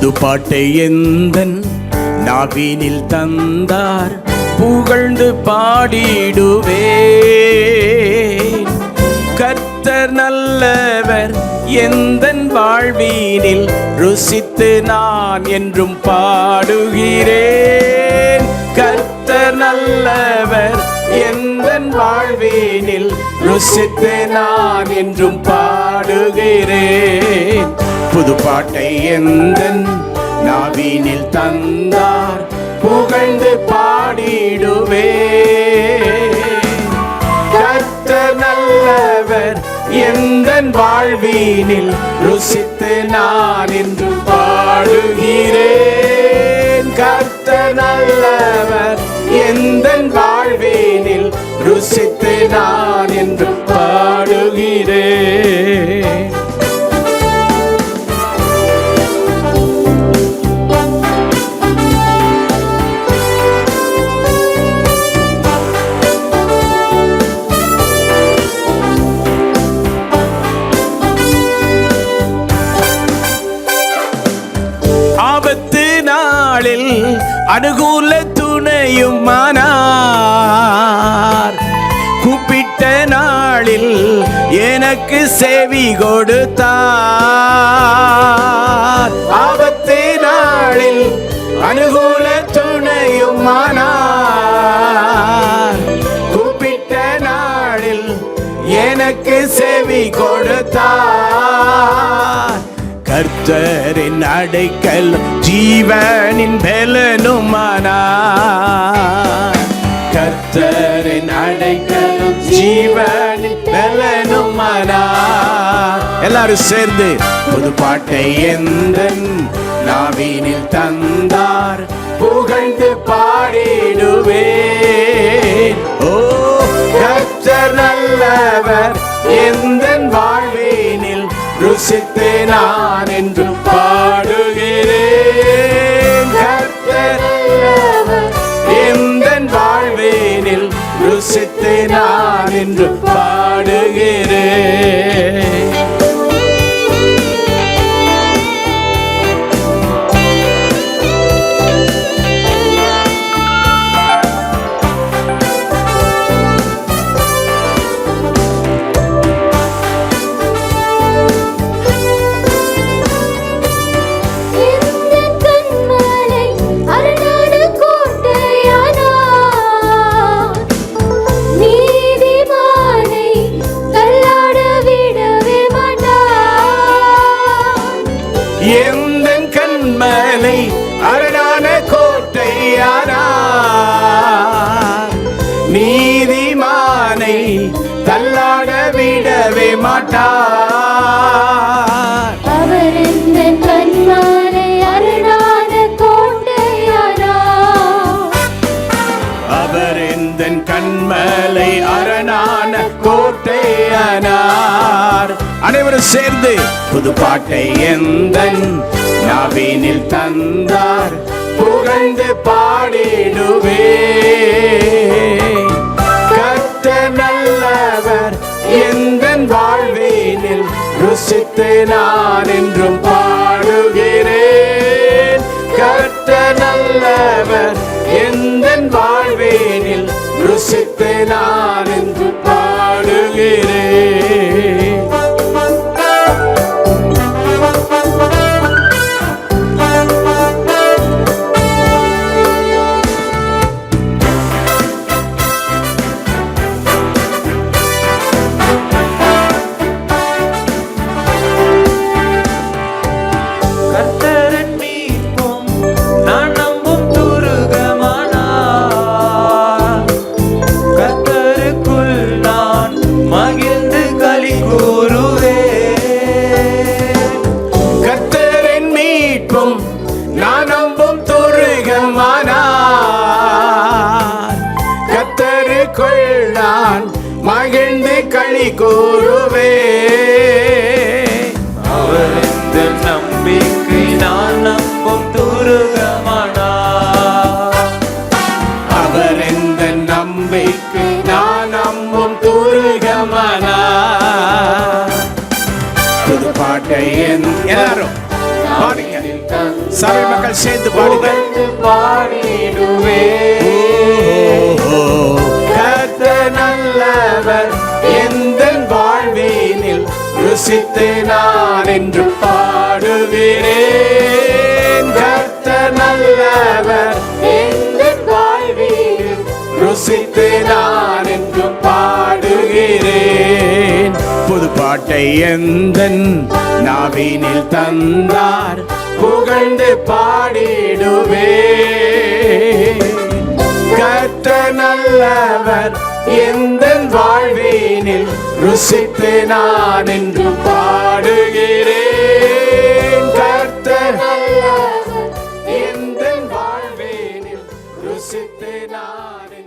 புது பாட்டை எந்தன் நாவினில் தந்தார் புகழ்ந்து பாடிடுவே கர்த்தர் நல்லவர் எந்தன் வாழ்வீனில் ருசித்து நான் என்றும் பாடுகிறேன். கர்த்தர் நல்லவர் எந்தன் வாழ்வீனில் ருசித்து நான் என்றும் பாடுகிறேன். புது பாட்டை எந்தன் நாவீனில் தந்தார் புகழ்ந்து பாடிடுவே. கர்த்தர் நல்லவர் எந்தன் வாழ்வீனில் ருசித்து நான் என்று பாடுகிறேன். கர்த்தர் நல்லவர் எந்தன் ஆபத்து நாளில் அனுகூல துணையும் மானார் கூப்பிட்ட நாளில் எனக்கு செவி கொடுத்தார். ஆபத்து நாளில் அனுகூல துணையும் மானார் கூப்பிட்ட நாளில் எனக்கு செவி கொடுத்தார். கர்த்தரின் அடைக்கல் ஜீவனின் பலனுமானார் கர்த்தரின் அடைக்கல் ஜீவனின் பலனுமானார் எல்லாரும் சேர்ந்து புது பாட்டை எந்த நாவினில் தந்தார்? கர்த்தர் நல்லவர் எந்த ருசித்து நான் என்று பாடுகிறேன். அனைவரும் சேர்ந்து புது பாட்டை எந்த நாவினில் தந்தார் புகழ்ந்து பாடிடுவே. கத்த நல்லவர் எந்த வாழ்வினில் ருசித்து நான் என்றும் பாடுகிறேன். கத்த நல்லவர் எந்த வாழ்வினில் ருசித்து நான் மகிழ்ந்து களி கூறுவே. அவர் இந்த நம்பிக்கை நான் நம்பும் துருகமானார். அவர் எந்த நம்பிக்கை நான் நம்பும் துருகமானார் புது பாட்டை எல்லாரும் பாடுங்க. சபை மக்கள் சேர்ந்து பாடுங்க புகழ்ந்து பாடிடுவே ருசித்து நான் என்று பாடுகிறேன் கர்த்தர் நல்லவர் எந்த வாழ்வினில் ருசித்து நான் என்று பாடுகிறேன். புது பாட்டை எந்தன் நாவினில் தந்தார் புகழ்ந்து பாடிடுவே கர்த்த நல்லவர் வாழ்வினில் ருசித்து நான் என்று பாடுகிறேன். கர்த்தர் நல்லவர். எந்த வாழ்வினில் ருசித்து நான்